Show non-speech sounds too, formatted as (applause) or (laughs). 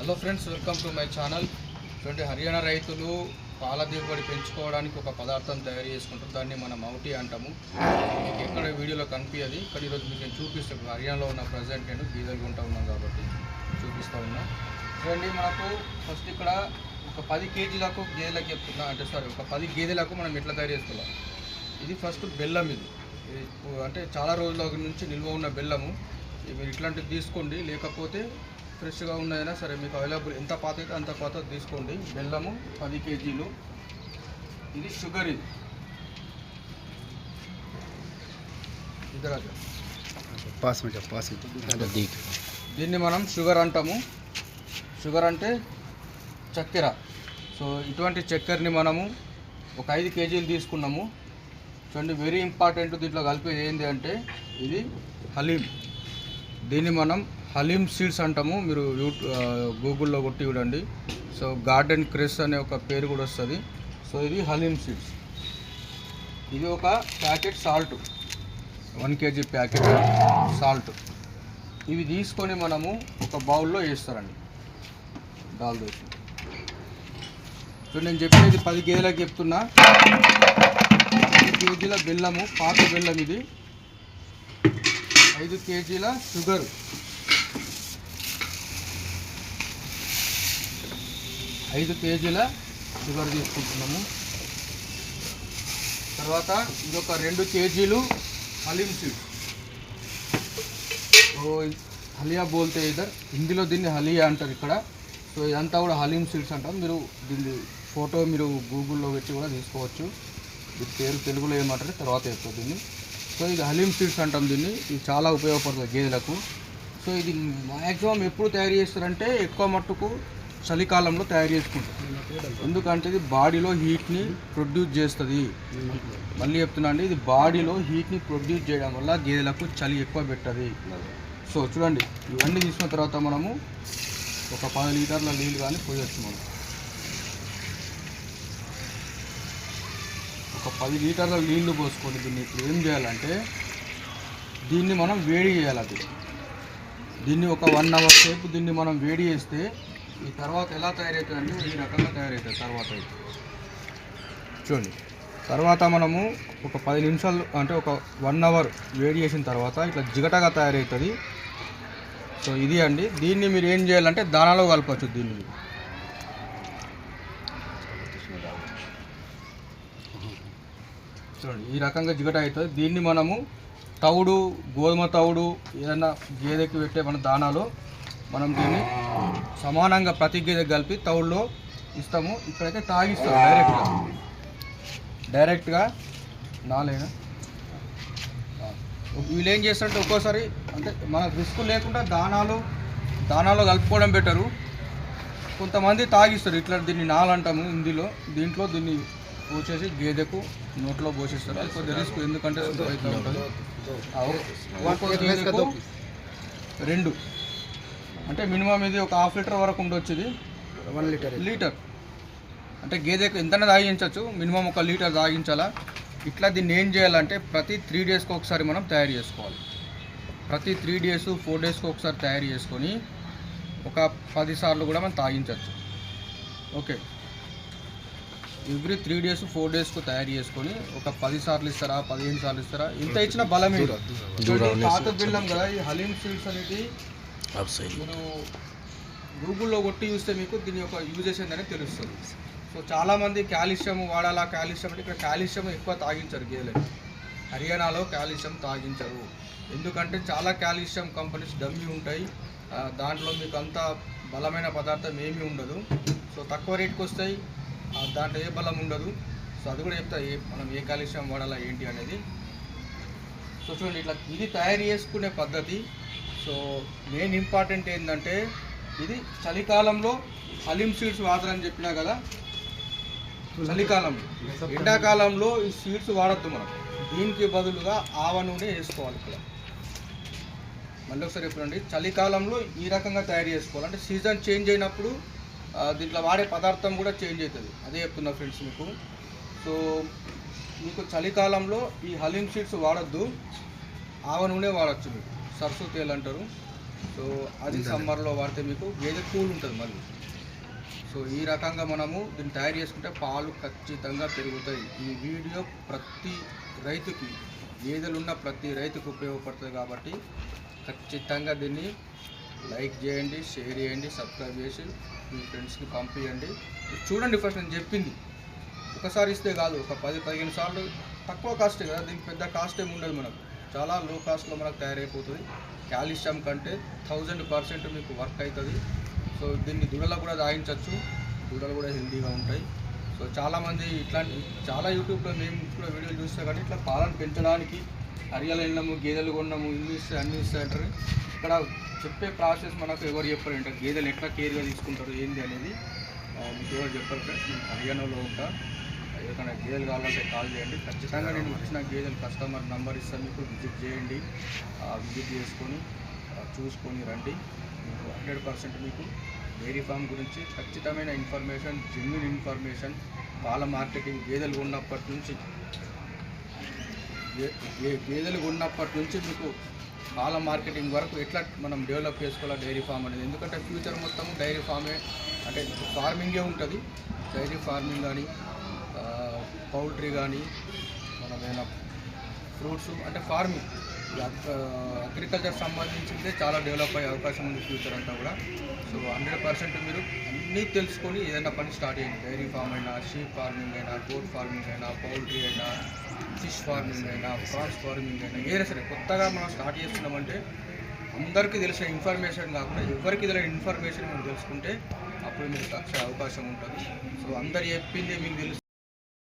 Hello friends welcome to my channel చూడండి హర్యానా రైతులు పాల దిగుబడి పెంచుకోవడానికి ఒక పదార్థం తయారు చేసుకుంటారు. దాన్ని మనం మౌటీ అంటాము. మీకు ఎక్కడ వీడియోలో కనిపించదు కానీ ఈరోజు మీకు నేను చూపిస్తాను హర్యానాలో ఉన్న ప్రజెంట్ నేను గీదలు గుంటా ఉన్నాను కాబట్టి చూపిస్తూ ఉన్నా. చూడండి మనకు ఫస్ట్ ఇక్కడ ఒక పది కేజీలకు గేదెలకు చెప్తున్నా అంటే సారీ ఒక పది గేదెలకు మనం ఎట్లా తయారు చేసుకోవాలి? ఇది ఫస్ట్ బెల్లం ఇది అంటే చాలా రోజుల నుంచి నిల్వ ఉన్న బెల్లము. మీరు ఇట్లాంటివి తీసుకోండి లేకపోతే ఫ్రెష్గా ఉన్నాయన్నా సరే మీకు అవైలబుల్ ఎంత పాత అయితే అంత పాత తీసుకోండి. బెల్లము పది కేజీలు. ఇది షుగర్ ఇది. దీన్ని మనం షుగర్ అంటాము. షుగర్ అంటే చక్కెర. సో ఇటువంటి చక్కెరని మనము ఒక ఐదు కేజీలు తీసుకున్నాము. చూడండి వెరీ ఇంపార్టెంట్ దీంట్లో కలిపేది ఏంటి అంటే ఇది హలీం. దీన్ని మనం హలీమ్ సీడ్స్ అంటాము. మీరు యూట్యూబ్ గూగుల్లో కొట్టి చూడండి. సో గార్డెన్ క్రెస్ అనే ఒక పేరు కూడా వస్తుంది. సో ఇది హలీమ్ సీడ్స్. ఇది ఒక packet salt. One KG packet salt. ఇవి తీసుకొని మనము ఒక బౌల్లో వేస్తారండి. దాల్ దోశ. ఇప్పుడు నేను చెప్పేది పది కేజీలకు చెప్తున్నా. ఐదు కేజీల బెల్లము పాత బెల్లం ఇది. ఐదు కేజీల షుగర్. ఐదు కేజీల షుగర్ తీసుకుంటున్నాము. తర్వాత ఇదొక రెండు కేజీలు హలీం సీడ్స్ సో హలియా బోల్తే ఇదర్ హిందీలో దీన్ని హలియా అంటారు ఇక్కడ. సో ఇదంతా కూడా హలీం సీడ్స్ అంటాం. మీరు దీన్ని ఫోటో మీరు గూగుల్లో పెట్టి కూడా తీసుకోవచ్చు. దీని పేరు తెలుగులో ఏమంటారు? తర్వాత చెప్తారు దీన్ని. సో ఇది హలీం సీడ్స్ అంటాం దీన్ని. ఇది చాలా ఉపయోగపడుతుంది గేదెలకు. సో ఇది మ్యాక్సిమం ఎప్పుడు తయారు చేస్తారంటే ఎక్కువ మట్టుకు చలికాలంలో తయారు చేసుకుంటాం ఎందుకంటే ఇది బాడీలో హీట్ని ప్రొడ్యూస్ చేస్తుంది. మళ్ళీ చెప్తున్నా అండి ఇది బాడీలో హీట్ని ప్రొడ్యూస్ చేయడం వల్ల గేదెలకు చలి ఎక్కువ పెట్టదు. సో చూడండి ఇవన్నీ తీసుకున్న తర్వాత మనము ఒక పది లీటర్ల నీళ్ళు కానీ పోయొచ్చు మనం. ఒక పది లీటర్ల నీళ్ళు పోసుకొని దీన్ని ఇప్పుడు ఏం చేయాలంటే దీన్ని మనం వేడి చేయాలి అది. దీన్ని ఒక వన్ అవర్ సేపు దీన్ని మనం వేడి చేస్తే ఈ తర్వాత ఎలా తయారవుతుందంటే ఈ రకంగా తయారవుతుంది తర్వాత అయితే. చూడండి. తర్వాత మనము ఒక పది నిమిషాలు అంటే ఒక వన్ అవర్ వేడి చేసిన తర్వాత ఇట్లా జిగటగా తయారవుతుంది సో ఇది అండి. దీన్ని మీరు ఏం చేయాలంటే దానాలో కలపచ్చు దీన్ని. చూడండి. ఈ రకంగా జిగట అవుతుంది. దీన్ని మనము తవుడు గోధుమ తవుడు ఏదైనా గేదెకి పెట్టే మన దానాలో మనం దీన్ని సమానంగా ప్రతి గేదె కలిపి తవుడులో ఇస్తాము. ఇక్కడైతే తాగిస్తాం డైరెక్ట్గా. డైరెక్ట్గా నాలేనా? వీళ్ళు ఏం చేస్తారంటే ఒక్కోసారి అంటే మన రిస్క్ లేకుండా దానాలు దానాలో కలుపుకోవడం బెటరు. కొంతమంది తాగిస్తారు. ఇట్లా దీన్ని నాలంటాము హిందీలో దీంట్లో దీన్ని పోసేసి గేదెకు నోట్లో పోసేస్తారు. అది కొద్దిగా రిస్క్. ఎందుకంటే (laughs) రెండు. అంటే మినిమం ఇది ఒక హాఫ్ లీటర్ వరకు ఉండొచ్చు ఇది. One litre. లీటర్. అంటే గేదె ఎంతైనా తాగించవచ్చు మినిమం ఒక లీటర్ తాగించాలా ఇట్లా దీన్ని ఏం చేయాలంటే ప్రతి త్రీ డేస్కి ఒకసారి మనం తయారు చేసుకోవాలి. ప్రతి త్రీ డేస్ ఫోర్ డేస్కి ఒకసారి తయారు చేసుకొని ఒక పదిసార్లు కూడా మనం తాగించవచ్చు okay. Every three days four డేస్కు తయారు చేసుకొని ఒక పది సార్లు ఇస్తారా పదిహేను సార్లు ఇస్తారా? ఇంత ఇచ్చిన బలం పాత బిల్లం కదా ఈ హలీమ్ స్వీట్స్ అనేది మీరు గూగుల్లో కొట్టి చూస్తే మీకు దీని యొక్క యూజెస్ ఏంటనే తెలుస్తుంది. సో చాలామంది క్యాల్షియం వాడాలా క్యాల్షియం అంటే ఇక్కడ క్యాల్షియం ఎక్కువ తాగించరు గేదెలకి హర్యానాలో క్యాల్షియం తాగించరు. ఎందుకంటే చాలా క్యాల్షియం కంపెనీస్ డమ్మి ఉంటాయి. దాంట్లో మీకు అంత బలమైన పదార్థం ఏమీ ఉండదు. సో తక్కువ రేట్కి వస్తాయి. దాంట్లో ఏ బలం ఉండదు. సో అది కూడా చెప్తా ఏ మనం ఏ కాలుష్యం వాడాలా ఏంటి అనేది. సో చూడండి ఇట్లా ఇది తయారు చేసుకునే పద్ధతి. సో మెయిన్ ఇంపార్టెంట్ ఏంటంటే ఇది చలికాలంలో హలీం సీడ్స్ వాడరని చెప్పినా కదా? చలికాలంలో. ఎండాకాలంలో ఈ సీడ్స్ వాడద్దు మనం. దీనికి బదులుగా ఆవ నూనె వేసుకోవాలి ఇక్కడ. మళ్ళీ ఒకసారి చెప్పండి చలికాలంలో ఈ రకంగా తయారు చేసుకోవాలి. అంటే సీజన్ చేంజ్ అయినప్పుడు దీంట్లో వాడే పదార్థం కూడా చేంజ్ అవుతుంది. అదే చెప్తున్నా ఫ్రెండ్స్ మీకు. సో మీకు చలికాలంలో ఈ హలీం సీడ్స్ వాడద్దు. ఆవ నూనె వాడచ్చు మీకు. సరస్సు తేల్ అంటారు. సో అది సమ్మర్లో వాడితే మీకు గేదె కూల్ ఉంటుంది మళ్ళీ. సో ఈ రకంగా మనము దీన్ని తయారు చేసుకుంటే పాలు ఖచ్చితంగా పెరుగుతాయి. ఈ వీడియో ప్రతి రైతుకి గేదెలున్న ప్రతి రైతుకు ఉపయోగపడుతుంది కాబట్టి ఖచ్చితంగా దీన్ని లైక్ చేయండి షేర్ చేయండి సబ్స్క్రైబ్ చేసి మీ ఫ్రెండ్స్కి పంపించండి చూడండి ఫస్ట్ నేను చెప్పింది. ఒకసారి ఇస్తే కాదు ఒక పది పదిహేను సార్లు తక్కువ కాస్టే కదా దీనికి పెద్ద కాస్ట్ ఏమి ఉండదు మనకు. చాలా లో కాస్ట్లో మనకు తయారైపోతుంది. క్యాల్షియం కంటే థౌజండ్ పర్సెంట్ మీకు వర్క్ అవుతుంది సో దీన్ని దూడలకు కూడా దాయించవచ్చు దూడలు కూడా హెల్తీగా ఉంటాయి. సో చాలామంది ఇట్లాంటి చాలా యూట్యూబ్లో మేము కూడా వీడియోలు చూస్తే కానీ ఇట్లా పాలను పెంచడానికి హరియాలు వెళ్ళినాము గేదెలు కొన్నాము ఇన్ని ఇస్తాయి అన్ని ఇస్తాయి అంటారు. ఇక్కడ చెప్పే ప్రాసెస్ మనకు ఎవరు చెప్పరు అంటే గేదెలు ఎట్లా కేర్గా తీసుకుంటారు ఏంది అనేది మీకు ఎవరు చెప్పరు ఫ్రెండ్స్ నేను హర్యానాలో ఉంటా. ఎవరికైనా గేదెలు కావాలంటే కాల్ చేయండి. ఖచ్చితంగా నేను ఇచ్చిన గేదెలు కస్టమర్ నంబర్ ఇస్తాను మీకు విజిట్ చేయండి. విజిట్ చేసుకొని చూసుకొని రండి. మీకు హండ్రెడ్ పర్సెంట్ మీకు డైరీ ఫామ్ గురించి ఖచ్చితమైన ఇన్ఫర్మేషన్ జెన్యున్ ఇన్ఫర్మేషన్ పాల మార్కెటింగ్ గేదెలు ఉన్నప్పటి నుంచి గే- గే- గేదెలు ఉన్నప్పటి నుంచి మీకు పాల మార్కెటింగ్ వరకు ఎట్లా మనం డెవలప్ చేసుకోవాలి డైరీ ఫామ్ అనేది. ఎందుకంటే ఫ్యూచర్ మొత్తం డైరీ ఫామే అంటే ఫార్మింగే ఉంటుంది. డైరీ ఫార్మింగ్ కానీ పౌల్ట్రీ కానీ మనం ఏమైనా ఫ్రూట్స్ అంటే ఫార్మింగ్. అగ్రికల్చర్ సంబంధించిందే చాలా డెవలప్ అయ్యే అవకాశం ఉంది ఫ్యూచర్ అంతా కూడా. సో హండ్రెడ్ పర్సెంట్ మీరు అన్నీ తెలుసుకొని ఏదైనా పని స్టార్ట్ చేయండి. డైరీ ఫామ్ అయినా షీప్ ఫార్మింగ్ అయినా గోట్ ఫార్మింగ్ అయినా పౌల్ట్రీ అయినా ఫిష్ ఫార్మింగ్ అయినా ప్రాన్స్ ఫార్మింగ్ అయినా ఏదైనా సరే కొత్తగా మనం స్టార్ట్ చేస్తున్నామంటే అందరికీ తెలిసిన ఇన్ఫర్మేషన్ కాకుండా ఎవరికి తెలియని ఇన్ఫర్మేషన్ మనం తెలుసుకుంటే అప్పుడు మీరు సక్సెస్ అవకాశం ఉంటుంది. సో అందరు చెప్పింది మీకు తెలుసు.